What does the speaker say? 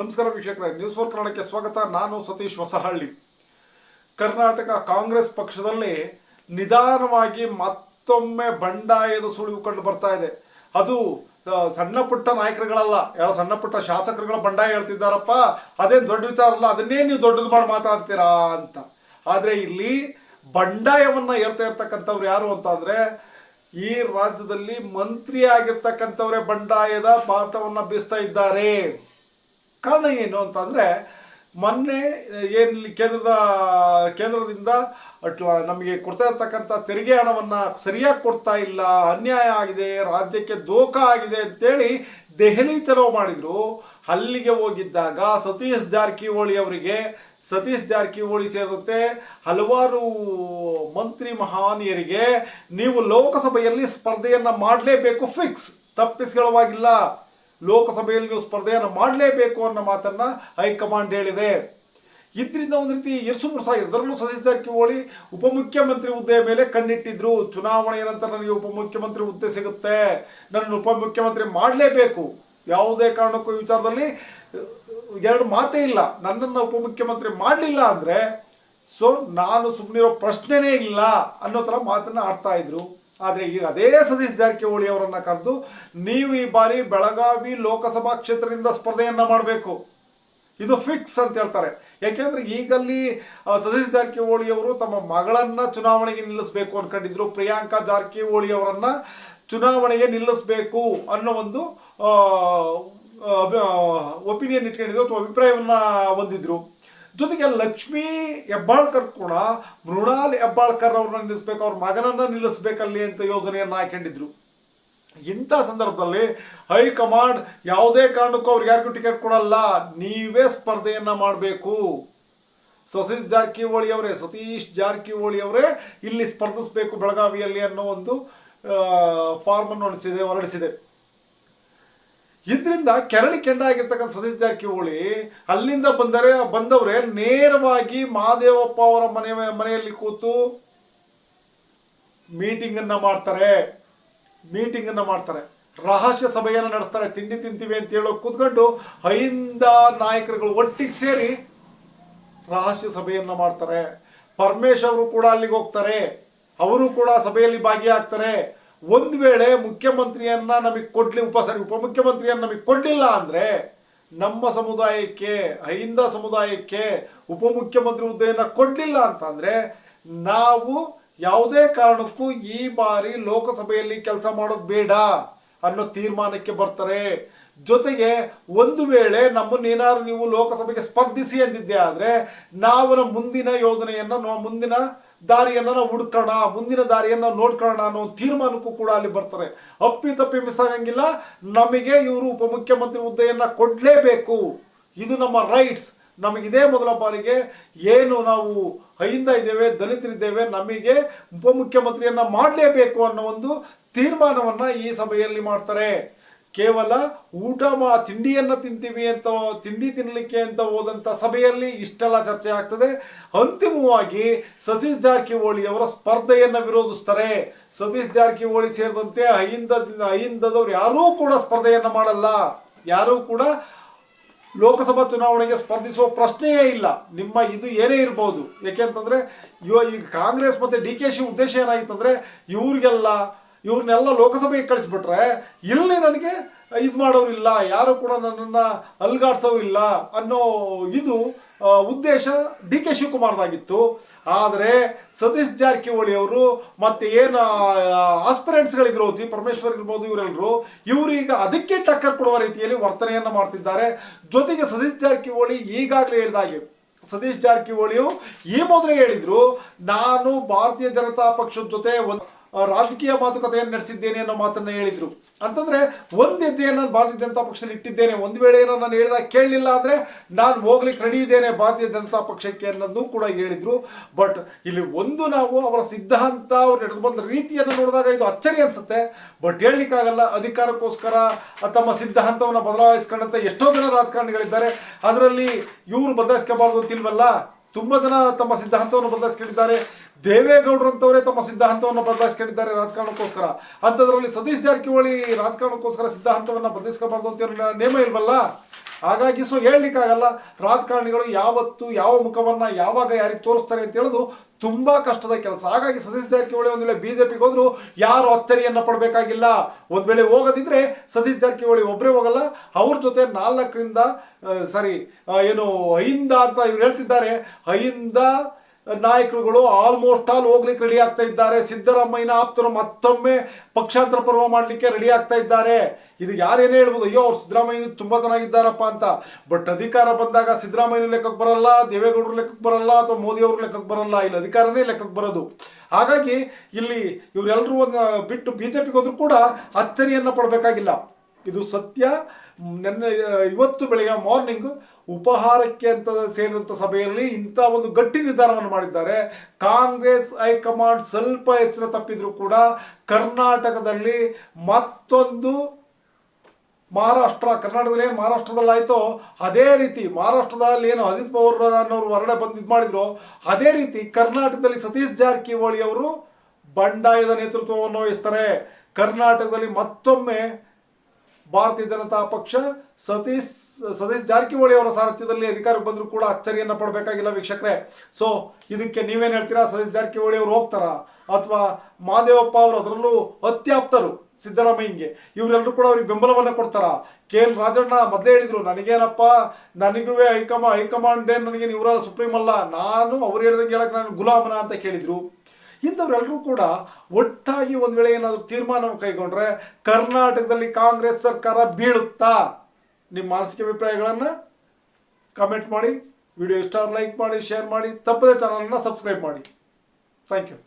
ನಮಸ್ಕಾರ ವೀಕ್ಷಕರೇ news four ಕನ್ನಡಕ್ಕೆ ಸ್ವಾಗತ. ನಾನು ಸತೀಶ್ ಹೊಸಹಳ್ಳಿ. ಕರ್ನಾಟಕ ಕಾಂಗ್ರೆಸ್ ಪಕ್ಷದಲ್ಲಿ ನಿಧಾನವಾಗಿ ಮತ್ತೊಮ್ಮೆ ಬಂಡಾಯದ ಸುಳಿವು ಕಂಡು ಬರ್ತಾ ಇದೆ. ಅದು ಸಣ್ಣ ಪುಟ್ಟ ನಾಯಕರುಗಳಲ್ಲ, ಯಾರೋ ಸಣ್ಣ ಪುಟ್ಟ ಶಾಸಕರುಗಳ ಬಂಡಾಯ ಹೇಳ್ತಿದ್ದಾರಪ್ಪ. ಅದೇನು ದೊಡ್ಡ ವಿಚಾರ ಅಲ್ಲ, ಅದನ್ನೇ ನೀವು ದೊಡ್ಡದು ಮಾಡಿ ಮಾತಾಡ್ತೀರಾ ಅಂತ. ಆದರೆ ಇಲ್ಲಿ ಬಂಡಾಯವನ್ನ ಹೇಳ್ತಾ ಇರ್ತಕ್ಕಂಥವ್ರು ಯಾರು ಅಂತ ಅಂದ್ರೆ ಈ ರಾಜ್ಯದಲ್ಲಿ ಮಂತ್ರಿ ಆಗಿರ್ತಕ್ಕಂಥವರೇ ಬಂಡಾಯದ ಪಾಠವನ್ನ ಬೀಸ್ತಾ ಇದ್ದಾರೆ. ಕಾರಣ ಏನು ಅಂತಂದರೆ, ಮೊನ್ನೆ ಏನು ಕೇಂದ್ರದ, ಕೇಂದ್ರದಿಂದ ನಮಗೆ ಕೊಡ್ತಾ ಇರ್ತಕ್ಕಂಥ ತೆರಿಗೆ ಹಣವನ್ನು ಸರಿಯಾಗಿ ಕೊಡ್ತಾ ಇಲ್ಲ, ಅನ್ಯಾಯ ಆಗಿದೆ, ರಾಜ್ಯಕ್ಕೆ ದೋಖ ಆಗಿದೆ ಅಂತೇಳಿ ದೆಹಲಿ ಚಲೋ ಮಾಡಿದ್ರು. ಅಲ್ಲಿಗೆ ಹೋಗಿದ್ದಾಗ ಸತೀಶ್ ಜಾರಕಿಹೊಳಿ ಅವರಿಗೆ, ಸತೀಶ್ ಜಾರಕಿಹೊಳಿ ಸೇರಿದಂತೆ ಹಲವಾರು ಮಂತ್ರಿ ಮಹಾನೀಯರಿಗೆ ನೀವು ಲೋಕಸಭೆಯಲ್ಲಿ ಸ್ಪರ್ಧೆಯನ್ನು ಮಾಡಲೇಬೇಕು, ಫಿಕ್ಸ್, ತಪ್ಪಿಸ್ಕೊಳ್ಳುವಾಗಿಲ್ಲ. ಲೋಕಸಭೆಯಲ್ಲಿ ಸ್ಪರ್ಧೆಯನ್ನು ಮಾಡಲೇಬೇಕು ಅನ್ನೋ ಮಾತನ್ನ ಹೈಕಮಾಂಡ್ ಹೇಳಿದೆ. ಇದರಿಂದ ಒಂದು ರೀತಿ ಎರ್ಸು ಮುರ್ಸಾಗಿದೆ ಅದರಲ್ಲೂ ಸತೀಶ್ ಜಾರಕಿಹೊಳಿ ಉಪಮುಖ್ಯಮಂತ್ರಿ ಹುದ್ದೆಯ ಮೇಲೆ ಕಣ್ಣಿಟ್ಟಿದ್ರು. ಚುನಾವಣೆಯ ನಂತರ ನನಗೆ ಉಪಮುಖ್ಯಮಂತ್ರಿ ಹುದ್ದೆ ಸಿಗುತ್ತೆ. ನನ್ನ ಉಪಮುಖ್ಯಮಂತ್ರಿ ಮಾಡಲೇಬೇಕು. ಯಾವುದೇ ಕಾರಣಕ್ಕೂ ವಿಚಾರದಲ್ಲಿ ಎರಡು ಮಾತೇ ಇಲ್ಲ. ನನ್ನನ್ನು ಉಪಮುಖ್ಯಮಂತ್ರಿ ಮಾಡಲಿಲ್ಲ ಅಂದರೆ, ಸೊ, ನಾನು ಸುಮ್ಮನಿರೋ ಪ್ರಶ್ನೆನೇ ಇಲ್ಲ ಅನ್ನೋ ಥರ ಮಾತನ್ನು ಆಡ್ತಾ ಇದ್ರು. ಆದರೆ ಈಗ ಅದೇ ಸತೀಶ್ ಜಾರಕಿಹೊಳಿ ಅವರನ್ನ ಕರೆದು ನೀವು ಈ ಬಾರಿ ಬೆಳಗಾವಿ ಲೋಕಸಭಾ ಕ್ಷೇತ್ರದಿಂದ ಸ್ಪರ್ಧೆಯನ್ನ ಮಾಡಬೇಕು. ಇದು ಫಿಕ್ಸ್ ಅಂತ ಹೇಳ್ತಾರೆ. ಯಾಕೆಂದ್ರೆ ಈಗಲ್ಲಿ ಸತೀಶ್ ಜಾರಕಿಹೊಳಿ ಅವರು ತಮ್ಮ ಮಗಳನ್ನ ಚುನಾವಣೆಗೆ ನಿಲ್ಲಿಸಬೇಕು ಅನ್ಕೊಂಡಿದ್ರು. ಪ್ರಿಯಾಂಕಾ ಜಾರಕಿಹೊಳಿ ಅವರನ್ನ ಚುನಾವಣೆಗೆ ನಿಲ್ಲಿಸಬೇಕು ಅನ್ನೋ ಒಂದು ಒಪಿನಿಯನ್ ಇಟ್ಕೊಂಡಿದ್ರು ಅಥವಾ ಅಭಿಪ್ರಾಯವನ್ನ ಹೊಂದಿದ್ರು. ಜೊತೆಗೆ ಲಕ್ಷ್ಮೀ ಹೆಬ್ಬಾಳ್ಕರ್ ಕೂಡ ಮೃಣಾಲ್ ಹೆಬ್ಬಾಳ್ಕರ್ ಅವ್ರನ್ನ ನಿಲ್ಲಿಸ್ಬೇಕು, ಅವ್ರ ಮಗನನ್ನ ನಿಲ್ಲಿಸ್ಬೇಕಲ್ಲಿ ಅಂತ ಯೋಜನೆಯನ್ನ ಹಾಕೊಂಡಿದ್ರು. ಇಂಥ ಸಂದರ್ಭದಲ್ಲಿ ಹೈಕಮಾಂಡ್ ಯಾವುದೇ ಕಾರಣಕ್ಕೂ ಅವ್ರಿಗೆ ಯಾರಿಗೂ ಟಿಕೆಟ್ ಕೊಡಲ್ಲ, ನೀವೇ ಸ್ಪರ್ಧೆಯನ್ನ ಮಾಡಬೇಕು. ಸತೀಶ್ ಜಾರಕಿಹೊಳಿ ಅವರೇ, ಸತೀಶ್ ಜಾರಕಿಹೊಳಿ ಅವರೇ ಇಲ್ಲಿ ಸ್ಪರ್ಧಿಸಬೇಕು ಬೆಳಗಾವಿಯಲ್ಲಿ ಅನ್ನೋ ಒಂದು ಫಾರ್ಮ್ ಅನ್ನು ಹೊರಡಿಸಿದೆ ಹೊರಡಿಸಿದೆ. ಇದರಿಂದ ಕೆರಳಿ ಕೆಂಡಾಗಿರ್ತಕ್ಕಂಥ ಸತೀಶ್ ಜಾರಕಿಹೊಳಿ ಅಲ್ಲಿಂದ ಬಂದರೆ, ಬಂದವರೇ ನೇರವಾಗಿ ಮಹಾದೇವಪ್ಪ ಅವರ ಮನೆ, ಮನೆಯಲ್ಲಿ ಕೂತು ಮೀಟಿಂಗ್ ಅನ್ನ ಮಾಡ್ತಾರೆ. ಮೀಟಿಂಗ್ ಅನ್ನ ಮಾಡ್ತಾರೆ. ರಹಸ್ಯ ಸಭೆಯನ್ನು ನಡೆಸ್ತಾರೆ. ತಿಂಡಿ ತಿಂತೀವಿ ಅಂತ ಹೇಳೋ ಕೂತ್ಕೊಂಡು ಐಂದ ನಾಯಕರುಗಳು ಒಟ್ಟಿಗೆ ಸೇರಿ ರಹಸ್ಯ ಸಭೆಯನ್ನ ಮಾಡ್ತಾರೆ. ಪರಮೇಶ್ ಅವರು ಕೂಡ ಅಲ್ಲಿಗೆ ಹೋಗ್ತಾರೆ. ಅವರು ಕೂಡ ಸಭೆಯಲ್ಲಿ ಭಾಗಿಯಾಗ್ತಾರೆ. ಒಂದು ವೇಳೆ ಮುಖ್ಯಮಂತ್ರಿಯನ್ನ ನಮಗೆ ಕೊಡ್ಲಿ, ಉಪ ಸಾರಿ ಉಪಮುಖ್ಯಮಂತ್ರಿಯನ್ನ ನಮಗೆ ಕೊಡ್ಲಿಲ್ಲ ಅಂದ್ರೆ ನಮ್ಮ ಸಮುದಾಯಕ್ಕೆ, ಅಹಿಂದ ಸಮುದಾಯಕ್ಕೆ ಉಪಮುಖ್ಯಮಂತ್ರಿ ಹುದ್ದೆಯನ್ನ ಕೊಡ್ಲಿಲ್ಲ ಅಂತಂದ್ರೆ ನಾವು ಯಾವುದೇ ಕಾರಣಕ್ಕೂ ಈ ಬಾರಿ ಲೋಕಸಭೆಯಲ್ಲಿ ಕೆಲಸ ಮಾಡೋದು ಬೇಡ ಅನ್ನೋ ತೀರ್ಮಾನಕ್ಕೆ ಬರ್ತಾರೆ. ಜೊತೆಗೆ ಒಂದು ವೇಳೆ ನಮ್ಮನ್ನೇನಾದ್ರು ನೀವು ಲೋಕಸಭೆಗೆ ಸ್ಪರ್ಧಿಸಿ ಅಂದಿದ್ದೆ ಆದ್ರೆ ನಾವು ಮುಂದಿನ ಯೋಜನೆಯನ್ನ ಮುಂದಿನ ದಾರಿಯನ್ನ ನಾವು ಹುಡ್ಕೋಣ, ಮುಂದಿನ ದಾರಿಯನ್ನ ನೋಡ್ಕೊಳ್ಳೋಣ ಅನ್ನೋ ತೀರ್ಮಾನಕ್ಕೂ ಕೂಡ ಅಲ್ಲಿ ಬರ್ತಾರೆ. ಅಪ್ಪಿ ತಪ್ಪಿ ಮಿಸ್ ಆಗಂಗಿಲ್ಲ. ನಮಗೆ ಇವರು ಉಪಮುಖ್ಯಮಂತ್ರಿ ಹುದ್ದೆಯನ್ನ ಕೊಡ್ಲೇಬೇಕು. ಇದು ನಮ್ಮ ರೈಟ್ಸ್ ನಮಗಿದೇ ಮೊದಲ ಬಾರಿಗೆ ಏನು ನಾವು ಅಹಿಂದ ಇದ್ದೇವೆ, ದಲಿತರಿದ್ದೇವೆ, ನಮಗೆ ಉಪಮುಖ್ಯಮಂತ್ರಿಯನ್ನ ಮಾಡಲೇಬೇಕು ಅನ್ನೋ ಒಂದು ತೀರ್ಮಾನವನ್ನ ಈ ಸಭೆಯಲ್ಲಿ ಮಾಡ್ತಾರೆ. ಕೇವಲ ಊಟ ಮಾ, ತಿಂಡಿಯನ್ನು ತಿಂತೀವಿ ಅಂತ, ತಿಂಡಿ ತಿನ್ನಲಿಕ್ಕೆ ಅಂತ ಹೋದಂಥ ಸಭೆಯಲ್ಲಿ ಇಷ್ಟೆಲ್ಲ ಚರ್ಚೆ ಆಗ್ತದೆ. ಅಂತಿಮವಾಗಿ ಸತೀಶ್ ಜಾರಕಿಹೊಳಿ ಅವರ ಸ್ಪರ್ಧೆಯನ್ನು ವಿರೋಧಿಸ್ತಾರೆ. ಸತೀಶ್ ಜಾರಕಿಹೊಳಿ ಸೇರಿದಂತೆ ಅಹಿಂದ, ಅಹಿಂದದವ್ರು ಯಾರೂ ಕೂಡ ಸ್ಪರ್ಧೆಯನ್ನು ಮಾಡಲ್ಲ. ಯಾರೂ ಕೂಡ ಲೋಕಸಭಾ ಚುನಾವಣೆಗೆ ಸ್ಪರ್ಧಿಸುವ ಪ್ರಶ್ನೆಯೇ ಇಲ್ಲ. ನಿಮ್ಮ ಇದು ಏನೇ ಇರ್ಬೋದು. ಯಾಕೆಂತಂದರೆ ಇವ ಈಗ ಕಾಂಗ್ರೆಸ್ ಮತ್ತು ಡಿ ಕೆ ಶಿ ಉದ್ದೇಶ ಏನಾಗಿತ್ತಂದರೆ, ಇವ್ರಿಗೆಲ್ಲ ಇವ್ರನ್ನೆಲ್ಲ ಲೋಕಸಭೆಗೆ ಕಳಿಸ್ಬಿಟ್ರೆ ಇಲ್ಲಿ ನನಗೆ ಇದು ಮಾಡೋರಿಲ್ಲ ಯಾರು ಕೂಡ ನನ್ನನ್ನು ಅಲ್ಗಾಡ್ಸೋರಿಲ್ಲ ಅನ್ನೋ ಇದು ಉದ್ದೇಶ ಡಿ ಕೆ ಶಿವಕುಮಾರ್ದಾಗಿತ್ತು. ಆದರೆ ಸತೀಶ್ ಜಾರಕಿಹೊಳಿ ಅವರು ಮತ್ತೆ ಏನು ಆಸ್ಪಿರೆಂಟ್ಸ್ಗಳಿದ್ರು, ಜಿ ಪರಮೇಶ್ವರ್ ಇರ್ಬೋದು ಇವರೆಲ್ಲರೂ ಇವರೀಗ ಅದಕ್ಕೆ ಟಕ್ಕರ್ ಕೊಡುವ ರೀತಿಯಲ್ಲಿ ವರ್ತನೆಯನ್ನು ಮಾಡ್ತಿದ್ದಾರೆ. ಜೊತೆಗೆ ಸತೀಶ್ ಜಾರಕಿಹೊಳಿ ಈಗಾಗಲೇ ಹೇಳಿದಾಗೆ ಸತೀಶ್ ಜಾರಕಿಹೊಳಿಯು ಈ ಮೊದಲೇ ಹೇಳಿದ್ರು, ನಾನು ಭಾರತೀಯ ಜನತಾ ಪಕ್ಷದ ಜೊತೆ ಒಂದು ರಾಜಕೀಯ ಮಾತುಕತೆಯನ್ನು ನಡೆಸಿದ್ದೇನೆ ಅನ್ನೋ ಮಾತನ್ನ ಹೇಳಿದರು. ಅಂತಂದ್ರೆ ಒಂದು ಹೆಜ್ಜೆಯನ್ನು ಭಾರತೀಯ ಜನತಾ ಪಕ್ಷದಲ್ಲಿ ಇಟ್ಟಿದ್ದೇನೆ. ಒಂದು ವೇಳೆ ಏನೋ ನಾನು ಹೇಳಿದಾಗ ಕೇಳಲಿಲ್ಲ ಅಂದ್ರೆ ನಾನು ಹೋಗ್ಲಿಕ್ಕೆ ರೆಡಿ ಇದ್ದೇನೆ ಭಾರತೀಯ ಜನತಾ ಪಕ್ಷಕ್ಕೆ ಅನ್ನೋದು ಕೂಡ ಹೇಳಿದರು. ಬಟ್ ಇಲ್ಲಿ ಒಂದು ನಾವು ಅವರ ಸಿದ್ಧಾಂತ, ಅವ್ರು ನಡೆದು ಬಂದ ರೀತಿಯನ್ನು ನೋಡಿದಾಗ ಇದು ಅಚ್ಚರಿ ಅನ್ಸುತ್ತೆ. ಬಟ್ ಹೇಳಲಿಕ್ಕಾಗಲ್ಲ, ಅಧಿಕಾರಕ್ಕೋಸ್ಕರ ತಮ್ಮ ಸಿದ್ಧಾಂತವನ್ನು ಬದಲಾಯಿಸ್ಕೊಂಡಂತ ಎಷ್ಟೋ ಜನ ರಾಜಕಾರಣಿಗಳಿದ್ದಾರೆ. ಅದರಲ್ಲಿ ಇವರು ಬದಲಾಯಿಸ್ಕೋಬಾರ್ದು ಅಂತಿಲ್ವಲ್ಲ? ತುಂಬಾ ಜನ ತಮ್ಮ ಸಿದ್ಧಾಂತವನ್ನು ಬದಲಾಯಿಸ್ಕೊಂಡಿದ್ದಾರೆ. ದೇವೇಗೌಡರಂತವರೇ ತಮ್ಮ ಸಿದ್ಧಾಂತವನ್ನು ಬದಲಾಯಿಸ್ಕೊಂಡಿದ್ದಾರೆ ರಾಜಕಾರಣಕ್ಕೋಸ್ಕರ. ಅಂಥದ್ರಲ್ಲಿ ಸತೀಶ್ ಜಾರಕಿಹೊಳಿ ರಾಜಕಾರಣಕ್ಕೋಸ್ಕರ ಸಿದ್ಧಾಂತವನ್ನು ಬದಲಿಸ್ಕೋಬಾರ್ದು ಅಂತ ನೇಮ ಇಲ್ವಲ್ಲ? ಹಾಗಾಗಿ ಸೊ ಹೇಳಲಿಕ್ಕಾಗಲ್ಲ, ರಾಜಕಾರಣಿಗಳು ಯಾವತ್ತು ಯಾವ ಮುಖವನ್ನ ಯಾವಾಗ ಯಾರಿಗೆ ತೋರಿಸ್ತಾರೆ ಅಂತ ಹೇಳೋದು ತುಂಬಾ ಕಷ್ಟದ ಕೆಲಸ. ಹಾಗಾಗಿ ಸತೀಶ್ ಜಾರಕಿಹೊಳಿ ಒಂದ್ ವೇಳೆ ಬಿಜೆಪಿಗೆ ಹೋದ್ರು ಯಾರು ಅಚ್ಚರಿಯನ್ನು ಪಡಬೇಕಾಗಿಲ್ಲ. ಒಂದು ವೇಳೆ ಹೋಗದಿದ್ದರೆ ಸತೀಶ್ ಜಾರಕಿಹೊಳಿ ಒಬ್ಬರೇ ಹೋಗಲ್ಲ. ಅವ್ರ ಜೊತೆ ನಾಲ್ಕರಿಂದ ಸಾರಿ ಏನು ಐಂದ ಅಂತ ಇವ್ರು ಹೇಳ್ತಿದ್ದಾರೆ. ಐಂದ ನಾಯಕರುಗಳು ಆಲ್ಮೋಸ್ಟ್ ಆಲ್ ಹೋಗ್ಲಿಕ್ಕೆ ರೆಡಿ ಆಗ್ತಾ ಇದ್ದಾರೆ. ಸಿದ್ದರಾಮಯ್ಯನ ಆಪ್ತರು ಮತ್ತೊಮ್ಮೆ ಪಕ್ಷಾಂತರ ಪರ್ವ ಮಾಡಲಿಕ್ಕೆ ರೆಡಿ ಆಗ್ತಾ ಇದ್ದಾರೆ. ಇದು ಯಾರೇನೇ ಹೇಳ್ಬೋದು? ಅಯ್ಯೋ, ಅವ್ರು ಸಿದ್ದರಾಮಯ್ಯ ತುಂಬಾ ಚೆನ್ನಾಗಿದ್ದಾರಪ್ಪ ಅಂತ. ಬಟ್ ಅಧಿಕಾರ ಬಂದಾಗ ಸಿದ್ದರಾಮಯ್ಯನ ಲೆಕ್ಕಕ್ಕೆ ಬರಲ್ಲ, ದೇವೇಗೌಡರು ಲೆಕ್ಕಕ್ಕೆ ಬರಲ್ಲ, ಅಥವಾ ಮೋದಿ ಅವ್ರ ಲೆಕ್ಕಕ್ಕೆ ಬರಲ್ಲ. ಇಲ್ಲಿ ಅಧಿಕಾರನೇ ಲೆಕ್ಕಕ್ಕೆ ಬರೋದು. ಹಾಗಾಗಿ ಇಲ್ಲಿ ಇವರೆಲ್ಲರೂ ಒಂದು ಬಿಟ್ಟು ಬಿಜೆಪಿಗೆ ಹೋದ್ರು ಕೂಡ ಅಚ್ಚರಿಯನ್ನು ಪಡಬೇಕಾಗಿಲ್ಲ. ಇದು ಸತ್ಯ ನೆನ್ನೆ ಇವತ್ತು ಬೆಳಗ್ಗೆ ಮಾರ್ನಿಂಗ್ ಉಪಹಾರಕ್ಕೆ ಅಂತ ಸೇರಿದಂಥ ಸಭೆಯಲ್ಲಿ ಇಂಥ ಒಂದು ಗಟ್ಟಿ ನಿರ್ಧಾರವನ್ನು ಮಾಡಿದ್ದಾರೆ. ಕಾಂಗ್ರೆಸ್ ಹೈಕಮಾಂಡ್ ಸ್ವಲ್ಪ ಎಚ್ಚರ ತಪ್ಪಿದ್ರು ಕೂಡ ಕರ್ನಾಟಕದಲ್ಲಿ ಮತ್ತೊಂದು ಮಹಾರಾಷ್ಟ್ರ, ಕರ್ನಾಟಕದಲ್ಲಿ ಏನು ಮಹಾರಾಷ್ಟ್ರದಲ್ಲಿ ಆಯ್ತೋ ಅದೇ ರೀತಿ, ಮಹಾರಾಷ್ಟ್ರದಲ್ಲಿ ಏನು ಅಜಿತ್ ಪವಾರ್ ಅನ್ನೋರು ಹೊರಗಡೆ ಬಂದು ಮಾಡಿದ್ರು ಅದೇ ರೀತಿ ಕರ್ನಾಟಕದಲ್ಲಿ ಸತೀಶ್ ಜಾರಕಿಹೊಳಿ ಅವರು ಬಂಡಾಯದ ನೇತೃತ್ವವನ್ನು ವಹಿಸ್ತಾರೆ. ಕರ್ನಾಟಕದಲ್ಲಿ ಮತ್ತೊಮ್ಮೆ ಭಾರತೀಯ ಜನತಾ ಪಕ್ಷ ಸತೀಶ್ ಸತೀಶ್ ಜಾರಕಿಹೊಳಿ ಅವರ ಸಾರಥ್ಯದಲ್ಲಿ ಅಧಿಕಾರಕ್ಕೆ ಬಂದರೂ ಕೂಡ ಅಚ್ಚರಿಯನ್ನು ಪಡಬೇಕಾಗಿಲ್ಲ ವೀಕ್ಷಕರೇ. ಸೊ ಇದಕ್ಕೆ ನೀವೇನು ಹೇಳ್ತೀರಾ? ಸತೀಶ್ ಜಾರಕಿಹೊಳಿ ಅವರು ಹೋಗ್ತಾರಾ? ಅಥವಾ ಮಾದೇವಪ್ಪ ಅವರು ಅದರಲ್ಲೂ ಅತ್ಯಾಪ್ತರು ಸಿದ್ದರಾಮಯ್ಯಂಗೆ. ಇವರೆಲ್ಲರೂ ಕೂಡ ಅವ್ರಿಗೆ ಬೆಂಬಲವನ್ನು ಕೊಡ್ತಾರ? ಕೆ ಎಲ್ ರಾಜಣ್ಣ ಮೊದಲೇ ಹೇಳಿದ್ರು, ನನಗೇನಪ್ಪ? ನನಗೂ ಹೈಕಮಾ, ಹೈಕಮಾಂಡೇ ನನಗೇನು ಇವರಲ್ಲ ಸುಪ್ರೀಂ ಅಲ್ಲ? ನಾನು ಅವ್ರು ಹೇಳ್ದಂಗೆ ಹೇಳಕ್ಕೆ ನಾನು ಗುಲಾಮನ ಅಂತ ಕೇಳಿದ್ರು. ಇಂಥವ್ರೆಲ್ಲರೂ ಕೂಡ ಒಟ್ಟಾಗಿ ಒಂದು ವೇಳೆ ಏನಾದರೂ ತೀರ್ಮಾನ ಕೈಗೊಂಡ್ರೆ ಕರ್ನಾಟಕದಲ್ಲಿ ಕಾಂಗ್ರೆಸ್ ಸರ್ಕಾರ ಬೀಳುತ್ತಾ? ನಿಮ್ಮ ಮಾನಸಿಕ ಅಭಿಪ್ರಾಯಗಳನ್ನು ಕಮೆಂಟ್ ಮಾಡಿ ವಿಡಿಯೋ ಇಷ್ಟ ಲೈಕ್ ಮಾಡಿ ಶೇರ್ ಮಾಡಿ, ತಪ್ಪದೇ ಚಾನಲನ್ನು ಸಬ್ಸ್ಕ್ರೈಬ್ ಮಾಡಿ. Thank you